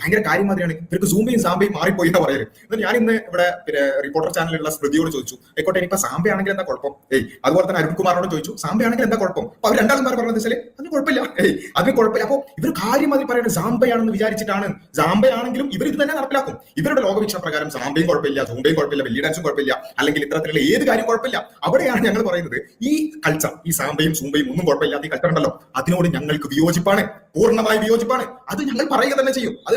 ഭയങ്കര കാര്യം മാതിരിയാണ്. ഇവർക്ക് സൂമ്പയും സാമ്പയും മാറിപ്പോയി എന്ന് പറയൽ എന്നിട്ട് ഞാൻ ഇന്ന് ഇവിടെ പിന്നെ റിപ്പോർട്ടർ ചാനലിലുള്ള സ്മൃതിയോട് ചോദിച്ചു. ആയിക്കോട്ടെ ഇനിയിപ്പോ സാമ്പയാണെങ്കിൽ എന്താ കുഴപ്പം? ഏയ് അതുപോലെ തന്നെ അരുൺകുമാറിനോട് ചോദിച്ചു സാമ്പയാണെങ്കിൽ എന്താ കുഴപ്പം? അപ്പൊ അവർ രണ്ടാളും പറഞ്ഞത് വെച്ചാൽ അതിന് കുഴപ്പമില്ല. ഏയ് അതിന് കുഴപ്പമില്ല. അപ്പൊ ഇവർ കാര്യം മാതിരി പറയുന്നത് സാമ്പയാണെന്ന് വിചാരിച്ചിട്ടാണ്. സാമ്പയാണെങ്കിലും ഇവർ ഇത് തന്നെ നടപ്പിലാക്കും. ഇവരുടെ ലോകവീക്ഷണ പ്രകാരം സാമ്പയും കുഴപ്പമില്ല സൂമ്പയും കുഴപ്പമില്ല വലിയ ഡാൻസും കുഴപ്പമില്ല. അല്ലെങ്കിൽ ഇത്തരത്തിലുള്ള ഏത് കാര്യം കുഴപ്പമില്ല. അവിടെയാണ് ഞങ്ങൾ പറയുന്നത് ഈ കൾച്ചർ ഈ സാമ്പയും സൂമ്പയും ഒന്നും കുഴപ്പമില്ലാത്ത ഈ കൾച്ചർ ഉണ്ടല്ലോ. അതിനോട് ഞങ്ങൾക്ക് വിയോജിപ്പാണ്. പൂർണമായി വിയോജിപ്പാണ്. അത് ഞങ്ങൾ പറയുക തന്നെ ചെയ്യും. അത്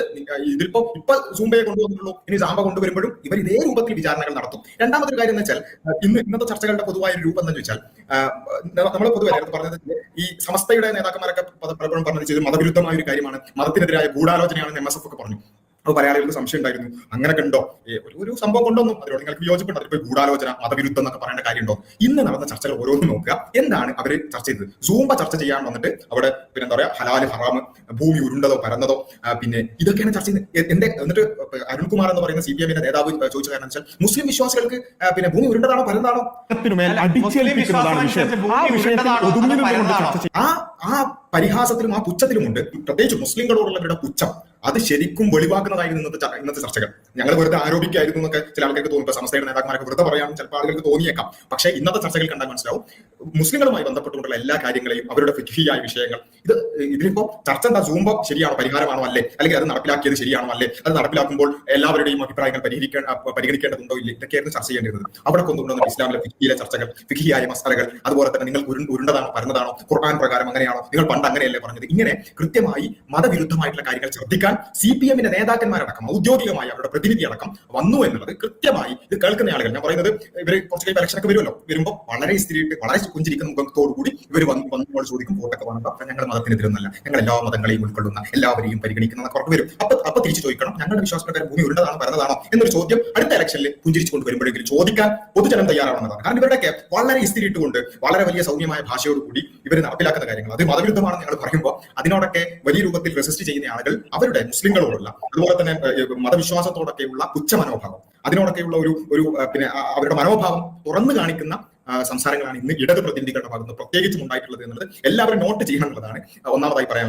ഇതിപ്പോ ഇപ്പൊ സൂമ്പയെ കൊണ്ടുവന്നിട്ടുള്ളൂ ഇനി സാമ്പ കൊണ്ടുവരുമ്പോഴും ഇവർ ഇതേ രൂപത്തിൽ വിചാരണകൾ നടത്തും. രണ്ടാമത്തെ കാര്യം എന്ന് വെച്ചാൽ ഇന്ന് ഇന്നത്തെ ചർച്ചകളുടെ പൊതുവായ ഒരു രൂപം എന്ന് വെച്ചാൽ നമ്മൾ പൊതുവെ നേരത്തെ പറഞ്ഞത് ഈ സമസ്തയുടെ നേതാക്കന്മാരൊക്കെ പല- പലപ്പോഴും പറഞ്ഞത് മതവിരുദ്ധമായ ഒരു കാര്യമാണ്. മതത്തിനെതിരായ ഗൂഢാലോചനയാണെന്ന് എം എസ് എഫ് ഒക്കെ പറഞ്ഞു. അപ്പോൾ പല ആളുകൾക്ക് സംശയം ഉണ്ടായിരുന്നു. അങ്ങനെ കണ്ടോ? ഒരു ഒരു സംഭവം കൊണ്ടൊന്നും അതിനോട് നിങ്ങൾക്ക് വിയോജിപ്പുണ്ട്. അതിപ്പോൾ ഗൂഢാലോചന മതവിരുദ്ധം എന്നൊക്കെ പറയേണ്ട കാര്യമുണ്ടോ? ഇന്ന് നടന്ന ചർച്ചകൾ ഓരോന്നും നോക്കുക. എന്താണ് അവർ ചർച്ച ചെയ്തത്? സൂമ്പ ചർച്ച ചെയ്യാൻ വന്നിട്ട് അവിടെ പിന്നെ എന്താ പറയാ ഹലാൽ ഹറാം ഭൂമി ഉരുണ്ടതോ പരന്നതോ പിന്നെ ഇതൊക്കെയാണ് ചർച്ച ചെയ്യുന്നത്. എന്റെ എന്നിട്ട് അരുൺകുമാർ എന്ന് പറയുന്ന സി പി എമ്മിന്റെ നേതാവ് ചോദിച്ച കാരണം വെച്ചാൽ മുസ്ലിം വിശ്വാസികൾക്ക് പിന്നെ ഭൂമി ഉരുണ്ടതാണോ അതോ പരന്നതാണോ? ആ ആ പരിഹാസത്തിലും ആ പുച്ഛത്തിലുമുണ്ട്. പ്രത്യേകിച്ച് മുസ്ലിങ്ങളോടുള്ളവരുടെ പുച്ഛം. അത് ശരിക്കും വെളിവാക്കുന്നതായിരുന്നു ഇന്നത്തെ ഇന്നത്തെ ചർച്ചകൾ. ഞങ്ങൾ വെറുതെ ആരോപിക്കായിരുന്നു എന്നൊക്കെ ചില ആൾക്കാർക്ക് തോന്നും സംസ്ഥയുടെ നേതാക്കന്മാരൊക്കെ വെറുതെ പറയാനും ചിലപ്പോൾ ആളുകൾക്ക് തോന്നിയേക്കാം. പക്ഷേ ഇന്നത്തെ ചർച്ചകൾ കണ്ടാൽ മനസ്സിലാവും. മുസ്ലിങ്ങളുമായി ബന്ധപ്പെട്ടുകൊണ്ടുള്ള എല്ലാ കാര്യങ്ങളെയും അവരുടെ ഫിഖിയായ വിഷയങ്ങൾ. ഇത് ഇതിലിപ്പോ ചർച്ച എന്താ സൂമ്പോ ശരിയാണോ പരിഹാരമാണോ അല്ലേ? അല്ലെങ്കിൽ അത് നടപ്പിലാക്കിയത് ശരിയാണോ അല്ലേ? അത് നടപ്പിലാക്കുമ്പോൾ എല്ലാവരുടെയും അഭിപ്രായങ്ങൾ പരിഹരിക്കാൻ പരിഗണിക്കേണ്ടതുണ്ടോ ഇല്ല? ഇതൊക്കെയായിരുന്നു ചർച്ച ചെയ്യേണ്ടിരുന്നത് അവിടെ കൊണ്ടുവന്ന ഇസ്ലാമിലെ ഫിഖിയിലെ ചർച്ചകൾ ഫിഖിയായ മസാലകൾ അതുപോലെ തന്നെ നിങ്ങൾ ഉരുണ്ട് ഉരുണ്ടതാണോ പരന്നതാണോ ഖുർആൻ പ്രകാരം അങ്ങനെയാണോ നിങ്ങൾ പണ്ട് അങ്ങനെയല്ലേ പറഞ്ഞത്? ഇങ്ങനെ കൃത്യമായി മതവിരുദ്ധമായിട്ടുള്ള കാര്യങ്ങൾ ശ്രദ്ധിക്കാൻ സി പി എമ്മിന്റെ നേതാക്കന്മാരടക്കം ഔദ്യോഗികമായി അവരുടെ പ്രതിനിധി അടക്കം വന്നു എന്നുള്ളത് കൃത്യമായി ഇത് കേൾക്കുന്ന ആളുകൾ. ഞാൻ പറയുന്നത് ഇവർ കുറച്ച് കഴിഞ്ഞ് ഇലക്ഷനൊക്കെ വരുമല്ലോ. വരുമ്പോൾ വളരെ സ്ഥിരമായിട്ട് വളരെ പുഞ്ചിരിക്കുന്ന മുഖത്തോടു കൂടി ഇവർ വന്ന് വന്നോട് ചോദിക്കും വോട്ടൊക്കെ വേണം അപ്പൊ ഞങ്ങൾ മതത്തിനെതിരൊന്നല്ല. ഞങ്ങൾ എല്ലാ മതങ്ങളെയും ഉൾക്കൊള്ളുന്ന എല്ലാവരെയും പരിഗണിക്കുന്ന കുറവ് വരും. അപ്പൊ അപ്പൊ തിരിച്ചു ചോദിക്കണം ഞങ്ങളുടെ വിശ്വാസപ്രകാരം ഭൂമി ഉരുണ്ടതാണോ പറഞ്ഞതാണോ എന്നൊരു ചോദ്യം അടുത്ത ഇലക്ഷനിൽ പുഞ്ചിരിച്ചുകൊണ്ട് വരുമ്പോഴെങ്കിലും ചോദിക്കാൻ പൊതുജനം തയ്യാറാണെന്നതാണ് കാരണം ഇവരുടെ വളരെ ഇസ്തിരിയിട്ടുകൊണ്ട് വളരെ വലിയ സൗമ്യമായ ഭാഷയോടുകൂടി ഇവർ നടപ്പിലാക്കുന്ന കാര്യങ്ങൾ അത് മതവിരുദ്ധമാണെന്ന് ഞങ്ങൾ പറയുമ്പോൾ അതിനോടൊക്കെ വലിയ രൂപത്തിൽ റെസിസ്റ്റ് ചെയ്യുന്ന ആളുകൾ അവരുടെ മുസ്ലിങ്ങളോടുള്ള അതുപോലെ തന്നെ മതവിശ്വാസത്തോടൊക്കെയുള്ള പുച്ഛ മനോഭാവം അതിനോടൊക്കെയുള്ള ഒരു ഒരു പിന്നെ അവരുടെ മനോഭാവം തുറന്നു കാണിക്കുന്ന സംസാരങ്ങളാണ് ഇന്ന് ഇടത് പ്രതിനിധികളുടെ ഭാഗത്ത് പ്രത്യേകിച്ചും ഉണ്ടായിട്ടുള്ളത് എന്നുള്ളത് എല്ലാവരും നോട്ട് ചെയ്യണം എന്നുള്ളതാണ് ഒന്നാമതായി പറയാനുള്ളത്.